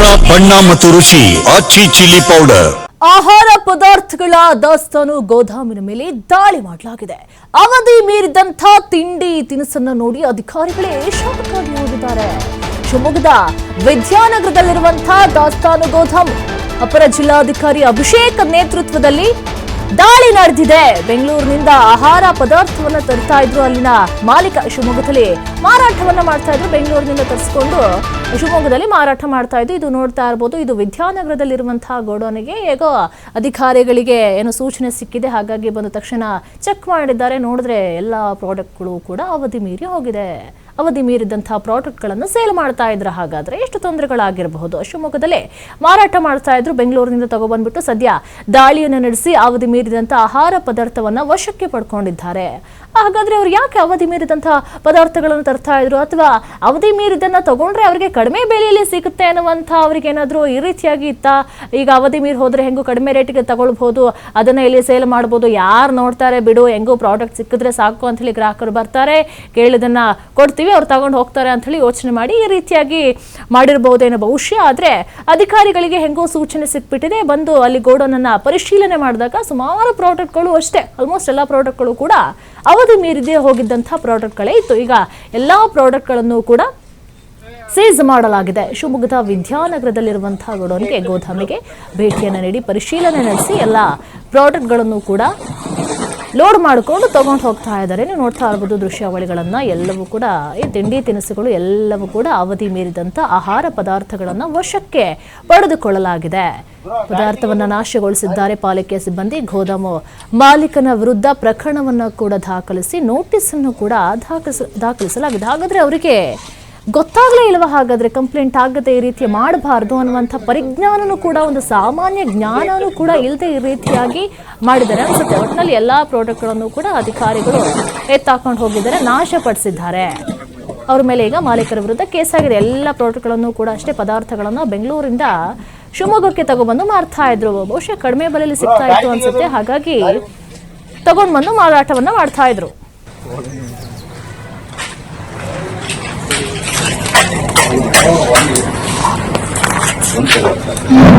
ಖಾರ ಬಣ್ಣ ಮತ್ತು ರುಚಿ ಆಚಿ ಚಿಲ್ಲಿ ಪೌಡರ್. ಆಹಾರ ಪದಾರ್ಥಗಳ ದಾಸ್ತಾನು ಗೋದಾಮಿನ ಮೇಲೆ ದಾಳಿ ಮಾಡಲಾಗಿದೆ. ಅವಧಿ ಮೀರಿದಂಥ ತಿಂಡಿ ತಿನಿಸನ್ನ ನೋಡಿ ಅಧಿಕಾರಿಗಳೇ ಶಾಖಾಗಿ ಹೋಗಿದ್ದಾರೆ. ಶಿವಮೊಗ್ಗದ ವಿದ್ಯಾನಗರದಲ್ಲಿರುವಂತಹ ದಾಸ್ತಾನು ಗೋದಾಮು, ಅಪರ ಜಿಲ್ಲಾಧಿಕಾರಿ ಅಭಿಷೇಕ್ ನೇತೃತ್ವದಲ್ಲಿ ದಾಳಿ ನಡೆದಿದೆ. ಬೆಂಗಳೂರಿನಿಂದ ಆಹಾರ ಪದಾರ್ಥವನ್ನ ತರ್ತಾ ಇದ್ರು ಅಲ್ಲಿನ ಮಾಲೀಕ ಶಿವಮೊಗ್ಗದಲ್ಲಿ. ಮಾರಾಟವನ್ನ ಮಾಡ್ತಾ ಇದ್ರು, ಬೆಂಗಳೂರಿನಿಂದ ತರಿಸ್ಕೊಂಡು ಶಿವಮೊಗ್ಗದಲ್ಲಿ ಮಾರಾಟ ಮಾಡ್ತಾ ಇದ್ದು ಇದು ನೋಡ್ತಾ ಇರ್ಬೋದು, ಇದು ವಿದ್ಯಾನಗರದಲ್ಲಿರುವಂತಹ ಗೋಡೌನಿಗೆ. ಹೇಗೋ ಅಧಿಕಾರಿಗಳಿಗೆ ಏನೋ ಸೂಚನೆ ಸಿಕ್ಕಿದೆ, ಹಾಗಾಗಿ ಬಂದ ತಕ್ಷಣ ಚೆಕ್ ಮಾಡಿದ್ದಾರೆ. ನೋಡಿದ್ರೆ ಎಲ್ಲ ಪ್ರಾಡಕ್ಟ್ಗಳು ಕೂಡ ಅವಧಿ ಮೀರಿ ಹೋಗಿದೆ. ಅವಧಿ ಮೀರಿದಂತಹ ಪ್ರಾಡಕ್ಟ್ಗಳನ್ನು ಸೇಲ್ ಮಾಡ್ತಾ ಇದ್ರು. ಹಾಗಾದ್ರೆ ಎಷ್ಟು ತೊಂದರೆಗಳಾಗಿರಬಹುದು? ಶಿವಮೊಗ್ಗದಲ್ಲೇ ಮಾರಾಟ ಮಾಡ್ತಾ ಇದ್ರು. ಬೆಂಗಳೂರಿನಿಂದ ತಗೊಬಂದ್ಬಿಟ್ಟು ಸದ್ಯ ದಾಳಿಯನ್ನು ನಡೆಸಿ ಅವಧಿ ಮೀರಿದಂತಹ ಆಹಾರ ಪದಾರ್ಥವನ್ನ ವಶಕ್ಕೆ ಪಡ್ಕೊಂಡಿದ್ದಾರೆ. ಹಾಗಾದ್ರೆ ಅವ್ರು ಯಾಕೆ ಅವಧಿ ಮೀರಿದಂತಹ ಪದಾರ್ಥಗಳನ್ನು ತರ್ತಾ ಇದ್ರು? ಅಥವಾ ಅವಧಿ ಮೀರಿದನ್ನ ತಗೊಂಡ್ರೆ ಅವರಿಗೆ ಕಡಿಮೆ ಬೆಲೆಯಲ್ಲಿ ಸಿಗುತ್ತೆ ಅನ್ನುವಂಥ ಅವ್ರಿಗೆ ಏನಾದರೂ ಈ ರೀತಿಯಾಗಿ ಇತ್ತಾ? ಈಗ ಅವಧಿ ಮೀರಿ ಹೋದ್ರೆ ಹೆಂಗೋ ಕಡಿಮೆ ರೇಟಿಗೆ ತಗೊಳ್ಬಹುದು, ಅದನ್ನ ಇಲ್ಲಿ ಸೇಲ್ ಮಾಡ್ಬೋದು? ಯಾರು ನೋಡ್ತಾರೆ? ಬಿಡು, ಹೆಂಗೋ ಪ್ರಾಡಕ್ಟ್ ಸಿಕ್ಕಿದ್ರೆ ಸಾಕು ಅಂತ ಹೇಳಿ ಗ್ರಾಹಕರು ಬರ್ತಾರೆ. ಕೇಳಿದನ್ನ ಕೊಡ್ತೀವಿ. ಅವ್ರು ತಗೊಂಡು ಹೋಗ್ತಾರೆ ಅಂತ ಹೇಳಿ ಯೋಚನೆ ಮಾಡಿ ಈ ರೀತಿಯಾಗಿ ಮಾಡಿರಬಹುದೇನೋ ಬಹುಶಃ. ಆದ್ರೆ ಅಧಿಕಾರಿಗಳಿಗೆ ಹೆಂಗೋ ಸೂಚನೆ ಸಿಕ್ಬಿಟ್ಟಿದೆ. ಬಂದು ಅಲ್ಲಿ ಗೋಡೌನನ್ನು ಪರಿಶೀಲನೆ ಮಾಡಿದಾಗ ಸುಮಾರು ಪ್ರಾಡಕ್ಟ್ಗಳು ಅಷ್ಟೇ ಆಲ್ಮೋಸ್ಟ್ ಎಲ್ಲ ಪ್ರಾಡಕ್ಟ್ಗಳು ಕೂಡ ಅವಧಿ ಮೀರಿದೇ ಹೋಗಿದ್ದಂಥ ಪ್ರಾಡಕ್ಟ್ಗಳೇ ಇತ್ತು. ಈಗ ಎಲ್ಲಾ ಪ್ರಾಡಕ್ಟ್ಗಳನ್ನು ಕೂಡ ಸೀಸ್ ಮಾಡಲಾಗಿದೆ. ಶಿವಮೊಗ್ಗದ ವಿದ್ಯಾನಗರದಲ್ಲಿರುವಂತಹ ಗೋಡೌನ್ಗೆ ಗೋದಾಮಿಗೆ ಭೇಟಿಯನ್ನು ನೀಡಿ ಪರಿಶೀಲನೆ ನಡೆಸಿ ಎಲ್ಲ ಪ್ರಾಡಕ್ಟ್ಗಳನ್ನು ಕೂಡ ಲೋಡ್ ಮಾಡಿಕೊಂಡು ತಗೊಂಡು ಹೋಗ್ತಾ ಇದ್ದಾರೆ. ನೀವು ನೋಡ್ತಾ ಇರ್ಬೋದು ದೃಶ್ಯಾವಳಿಗಳನ್ನ ಎಲ್ಲವೂ ಕೂಡ ಈ ತಿಂಡಿ ತಿನಿಸುಗಳು ಎಲ್ಲವೂ ಕೂಡ ಅವಧಿ ಮೀರಿದಂತ ಆಹಾರ ಪದಾರ್ಥಗಳನ್ನ ವಶಕ್ಕೆ ಪಡೆದುಕೊಳ್ಳಲಾಗಿದೆ. ಪದಾರ್ಥವನ್ನ ನಾಶಗೊಳಿಸಿದ್ದಾರೆ ಪಾಲಿಕೆ ಸಿಬ್ಬಂದಿ. ಗೋದಾಮು ಮಾಲೀಕನ ವಿರುದ್ಧ ಪ್ರಕರಣವನ್ನ ಕೂಡ ದಾಖಲಿಸಿ ನೋಟಿಸ್ ಅನ್ನು ಕೂಡ ದಾಖಲಿಸ, ದಾಖಲಿಸಲಾಗಿದೆ. ಹಾಗಾದರೆ ಅವರಿಗೆ ಗೊತ್ತಾಗ್ಲೇ ಇಲ್ವ ಹಾಗಾದ್ರೆ ಕಂಪ್ಲೇಂಟ್ ಆಗದೆ ಈ ರೀತಿ ಮಾಡಬಾರ್ದು ಅನ್ನುವಂಥ ಪರಿಜ್ಞಾನನೂ ಕೂಡ, ಒಂದು ಸಾಮಾನ್ಯ ಜ್ಞಾನನೂ ಕೂಡ ಇಲ್ಲದೆ ಈ ರೀತಿಯಾಗಿ ಮಾಡಿದ್ದಾರೆ ಅನ್ಸುತ್ತೆ. ಒಟ್ಟಿನಲ್ಲಿ ಎಲ್ಲ ಪ್ರಾಡಕ್ಟ್ಗಳನ್ನು ಕೂಡ ಅಧಿಕಾರಿಗಳು ಎತ್ತಾಕೊಂಡು ಹೋಗಿದ್ದಾರೆ, ನಾಶಪಡಿಸಿದ್ದಾರೆ. ಅವ್ರ ಮೇಲೆ ಈಗ ಮಾಲೀಕರ ವಿರುದ್ಧ ಕೇಸ್ ಆಗಿದೆ ಎಲ್ಲ ಪ್ರಾಡಕ್ಟ್ಗಳನ್ನು ಕೂಡ ಅಷ್ಟೇ ಪದಾರ್ಥಗಳನ್ನು ಬೆಂಗಳೂರಿಂದ ಶಿವಮೊಗ್ಗಕ್ಕೆ ತಗೊಂಡ್ಬಂದು ಮಾರ್ತಾ ಇದ್ರು. ಬಹುಶಃ ಕಡಿಮೆ ಬೆಲೆಯಲ್ಲಿ ಸಿಗ್ತಾ ಇತ್ತು ಅನ್ಸುತ್ತೆ. ಹಾಗಾಗಿ ತಗೊಂಡ್ಬಂದು ಮಾರಾಟವನ್ನ ಮಾಡ್ತಾ ಇದ್ರು. Oh, I'm